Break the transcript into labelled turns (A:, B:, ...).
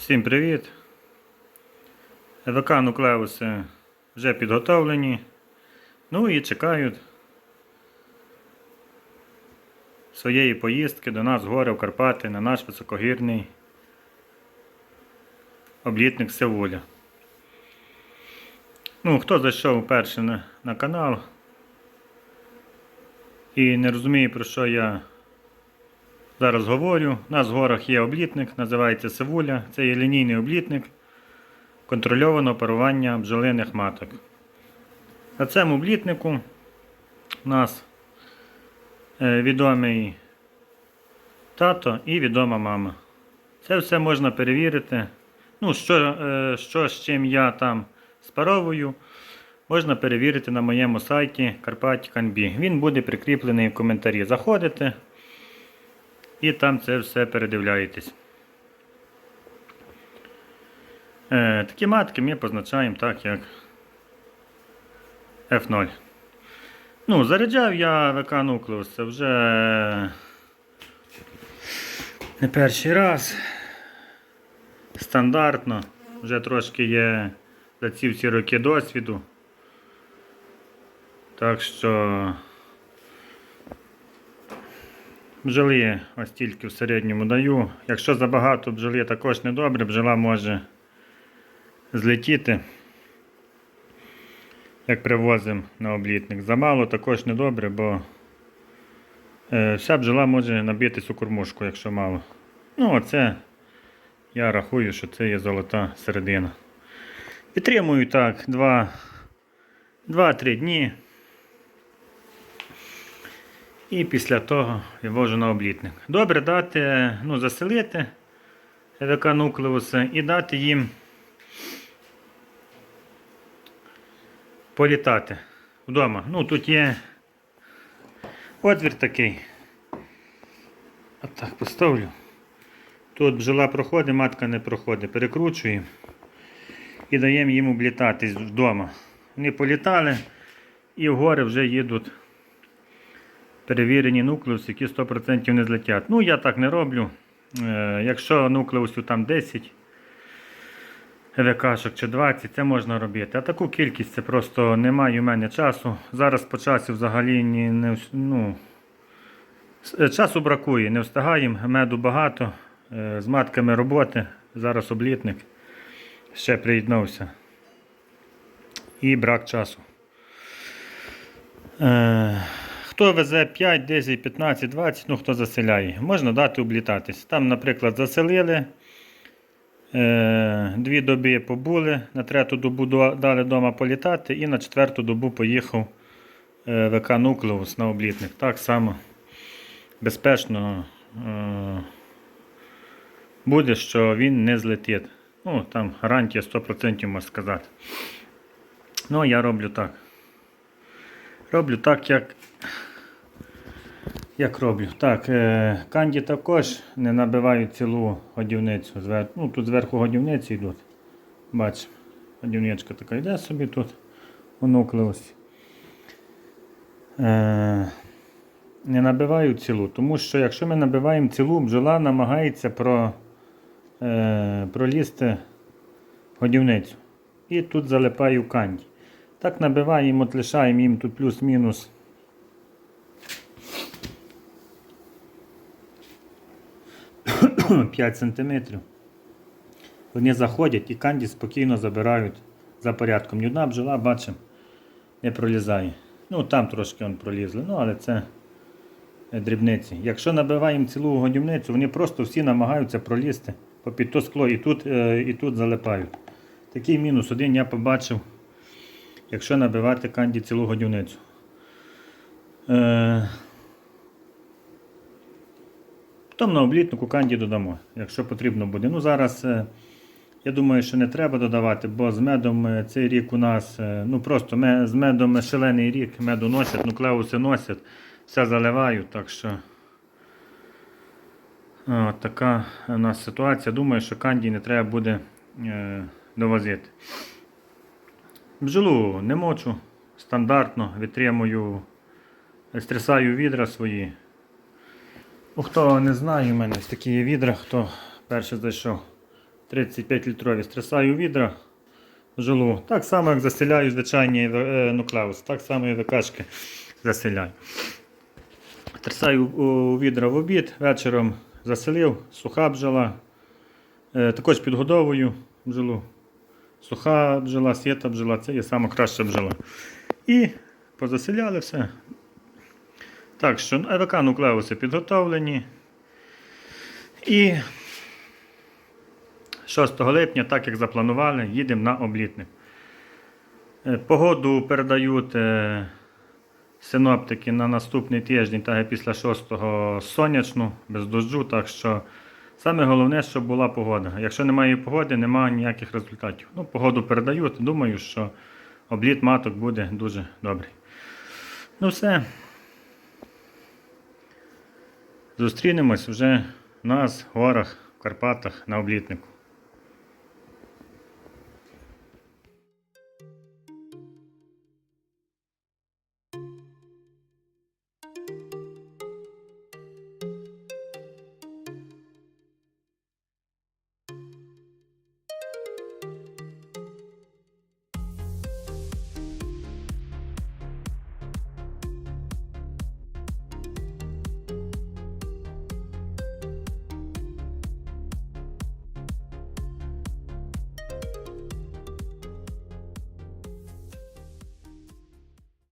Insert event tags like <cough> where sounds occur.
A: Всім привіт! ВК нуклеуси вже підготовлені. Ну і чекають своєї поїздки до нас в гори в Карпати на наш високогірний облітник Севуля. Ну, хто зайшов вперше на, на канал і не розуміє, про що я Зараз говорю. У нас в горах є облітник, називається Севуля. Це є лінійний облітник контрольованого парування бджолиних маток. На цьому облітнику у нас е, відомий тато і відома мама. Це все можна перевірити. Ну, що, е, що з чим я там спаровую, можна перевірити на моєму сайті Карпаті.Канбі. Він буде прикріплений в коментарі. Заходите. І там це все передивляєтесь. Е, такі матки ми позначаємо так, як F0. Ну, заряджав я ВК Nucleus, це вже не перший раз. Стандартно. Вже трошки є за ці всі роки досвіду. Так що Бджоли ось тільки в середньому даю. Якщо забагато бджоли також не добре, бджола може злетіти, як привозимо на облітник. Замало також не добре, бо е, вся бджола може набитись у кормушку, якщо мало. Ну, оце я рахую, що це є золота середина. Підтримую так 2-3 дні. І після того вивожу на облітник. Добре дати, ну, заселити ВК нуклеуси і дати їм політати вдома. Ну, тут є отвір такий. Отак поставлю. Тут бджола проходить, матка не проходить. Перекручуємо і даємо їм облітатись вдома. Вони політали і в гори вже їдуть перевірені нуклеуси, які 100% не злетять. Ну, я так не роблю. Е, якщо нуклеусів там 10 ВКшок чи 20, це можна робити. А таку кількість це просто немає у мене часу. Зараз по часу взагалі ні, не, ну, е, часу бракує, не встигаємо, меду багато, е, з матками роботи. Зараз облітник ще приєднався. І брак часу. Е, Хто везе 5, 10, 15, 20, ну хто заселяє, можна дати облітатись. Там, наприклад, заселили, е, дві доби побули, на третю добу дали вдома політати і на четверту добу поїхав е, ВК Нуклеус на облітник. Так само безпечно е, буде, що він не злетить. Ну, там гарантія 100% можна сказати. Ну, я роблю так. Роблю так, як як роблю? Так, е, канді також не набивають цілу годівницю. Ну, тут зверху годівниці йдуть. Бачимо, годівничка така йде собі тут у. Е, не набивають цілу, тому що якщо ми набиваємо цілу, бджола намагається про, е, пролізти годівницю. І тут залипає в канді. Так набиваємо, лишаємо їм тут плюс-мінус <clears throat> 5 см. Вони заходять і канді спокійно забирають за порядком. Ні одна бджола, бачимо, не пролізає. Ну там трошки он пролізли, ну але це е, дрібниці. Якщо набиваємо цілу годівницю, вони просто всі намагаються пролізти попід то скло і тут, е, і тут залипають. Такий мінус один я побачив, якщо набивати канді цілу годівницю. Потім на облітнику канді додамо, якщо потрібно буде. Ну зараз е, я думаю, що не треба додавати, бо з медом е, цей рік у нас е, ну просто ме- з медом шалений рік, меду носять, нуклеуси носять, все заливають. Так що о, така у нас ситуація. Думаю, що канді не треба буде е, довозити. Бджолу не мочу стандартно, витримую, стрясаю відра свої. Ну, Хто не знає, у мене такі є відра, хто перше зайшов. 35 літрові стрясаю у відра жилу. Так само, як заселяю звичайні е, нуклеус, так само і викачки заселяю. Трясаю у відра в обід, вечором заселив, суха бджола. Е, Також підгодовую бджолу. Суха бджола, сіта бджола, це є сама краща бджола. І позаселяли все. Так що РВК нуклеуси підготовлені. І 6 липня, так як запланували, їдемо на облітник. Е, Погоду передають е, синоптики на наступний тиждень, так як після 6-го сонячну, без дощу. Так що саме головне, щоб була погода. Якщо немає погоди, немає ніяких результатів. Ну, погоду передають, думаю, що обліт маток буде дуже добрий. Ну все. Зустрінемось вже на нас горах, в Карпатах на облітнику.